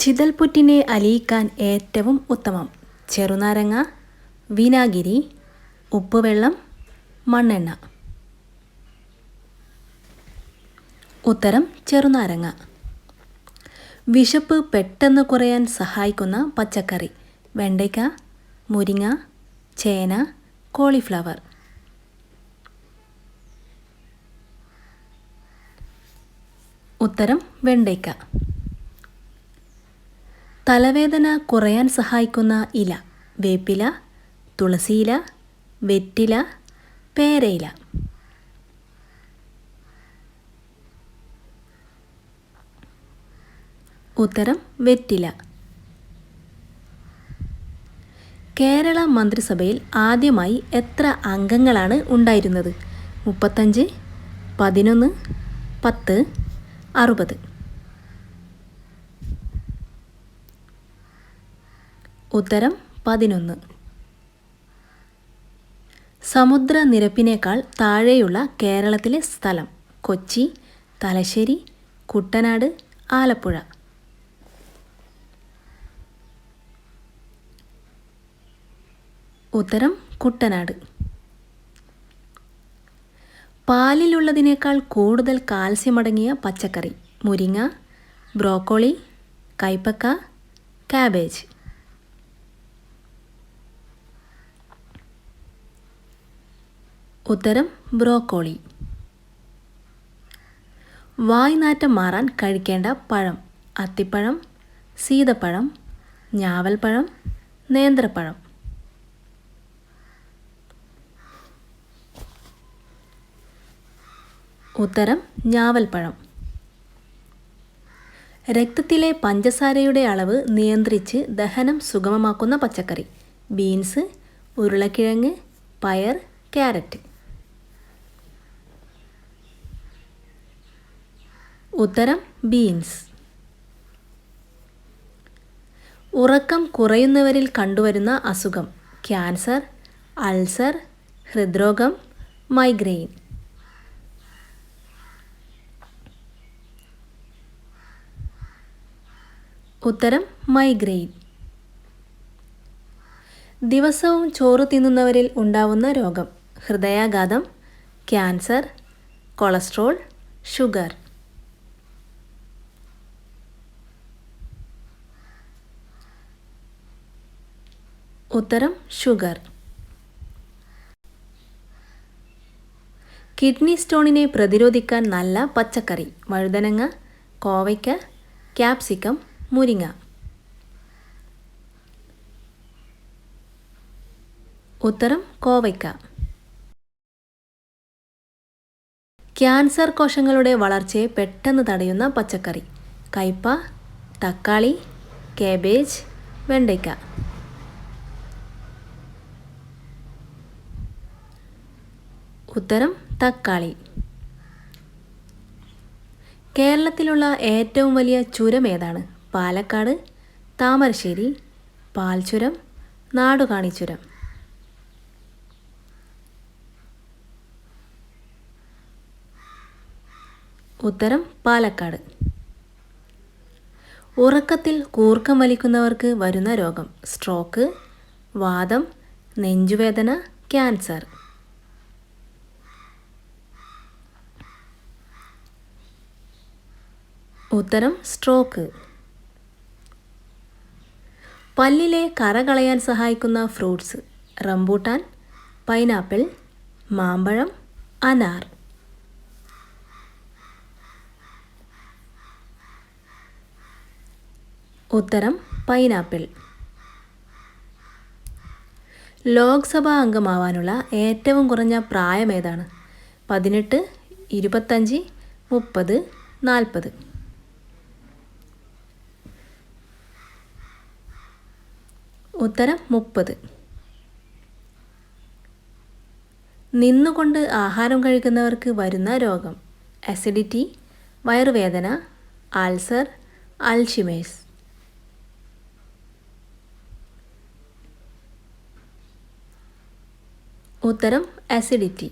ചിതൽപുറ്റിനെ അലിയിക്കാൻ ഏറ്റവും ഉത്തമം. ചെറുനാരങ്ങ വിനാഗിരി ഉപ്പുവെള്ളം മണ്ണെണ്ണ. ഉത്തരം ചെറുനാരങ്ങ. വിശപ്പ് പെട്ടെന്ന് കുറയാൻ സഹായിക്കുന്ന പച്ചക്കറി. വെണ്ടയ്ക്ക മുരിങ്ങ ചേന കോളിഫ്ലവർ. ഉത്തരം വെണ്ടയ്ക്ക. തലവേദന കുറയാൻ സഹായിക്കുന്ന ഇല വേപ്പില തുളസിയില വെറ്റില പേരയില. ഉത്തരം വെറ്റില. കേരള മന്ത്രിസഭയിൽ ആദ്യമായി എത്ര അംഗങ്ങളാണ് ഉണ്ടായിരുന്നത്? മുപ്പത്തഞ്ച് പതിനൊന്ന് പത്ത് അറുപത്. ഉത്തരം പതിനൊന്ന്. സമുദ്രനിരപ്പിനേക്കാൾ താഴെയുള്ള കേരളത്തിലെ സ്ഥലം കൊച്ചി തലശ്ശേരി കുട്ടനാട് ആലപ്പുഴ. ഉത്തരം കുട്ടനാട്. പാലിലുള്ളതിനേക്കാൾ കൂടുതൽ കാൽസ്യം അടങ്ങിയ പച്ചക്കറി മുരിങ്ങ ബ്രോക്കോളി കൈപ്പക്ക കാബേജ്. ഉത്തരം ബ്രോക്കോളി. വായ്നാറ്റം മാറാൻ കഴിക്കേണ്ട പഴം അത്തിപ്പഴം സീതപ്പഴം ഞാവൽപ്പഴം നേന്ത്രപ്പഴം. ഉത്തരം ഞാവൽപ്പഴം. രക്തത്തിലെ പഞ്ചസാരയുടെ അളവ് നിയന്ത്രിച്ച് ദഹനം സുഗമമാക്കുന്ന പച്ചക്കറി. ബീൻസ് ഉരുളക്കിഴങ്ങ് പയർ ക്യാരറ്റ്. ഉത്തരം ബീൻസ്. ഉറക്കം കുറയുന്നവരിൽ കണ്ടുവരുന്ന അസുഖം. ക്യാൻസർ അൾസർ ഹൃദ്രോഗം മൈഗ്രെയിൻ. ഉത്തരം മൈഗ്രെയിൻ. ദിവസവും ചോറ് തിന്നുന്നവരിൽ ഉണ്ടാവുന്ന രോഗം. ഹൃദയാഘാതം ക്യാൻസർ കൊളസ്ട്രോൾ ഷുഗർ. ഉത്തരം ഷുഗർ. കിഡ്നി സ്റ്റോണിനെ പ്രതിരോധിക്കാൻ നല്ല പച്ചക്കറി വഴുതനങ്ങ കോവയ്ക്ക ക്യാപ്സിക്കം മുരിങ്ങ. ഉത്തരം കോവയ്ക്ക. ക്യാൻസർ കോശങ്ങളുടെ വളർച്ചയെ പെട്ടെന്ന് തടയുന്ന പച്ചക്കറി കയ്പ തക്കാളി കേബേജ് വെണ്ടയ്ക്ക. ഉത്തരം തക്കാളി. കേരളത്തിലുള്ള ഏറ്റവും വലിയ ചുരം ഏതാണ്? പാലക്കാട് താമരശ്ശേരി പാൽചുരം നാടുകാണി ചുരം. ഉത്തരം പാലക്കാട്. ഉറക്കത്തിൽ കൂർക്കം വലിക്കുന്നവർക്ക് വരുന്ന രോഗം. സ്ട്രോക്ക് വാദം നെഞ്ചുവേദന ക്യാൻസർ. ഉത്തരം സ്ട്രോക്ക്. പല്ലിലെ കറ കളയാൻ സഹായിക്കുന്ന ഫ്രൂട്ട്സ് റംബൂട്ടാൻ പൈനാപ്പിൾ മാമ്പഴം അനാർ. ഉത്തരം പൈനാപ്പിൾ. ലോക്സഭാ അംഗമാവാനുള്ള ഏറ്റവും കുറഞ്ഞ പ്രായം ഏതാണ്? പതിനെട്ട് ഇരുപത്തഞ്ച് മുപ്പത് നാൽപ്പത്. ഉത്തരം മുപ്പത്. നിന്നുകൊണ്ട് ആഹാരം കഴിക്കുന്നവർക്ക് വരുന്ന രോഗം. അസിഡിറ്റി വയറുവേദന ആൽസർ അൽഷിമേഴ്സ് ഉത്തരം അസിഡിറ്റി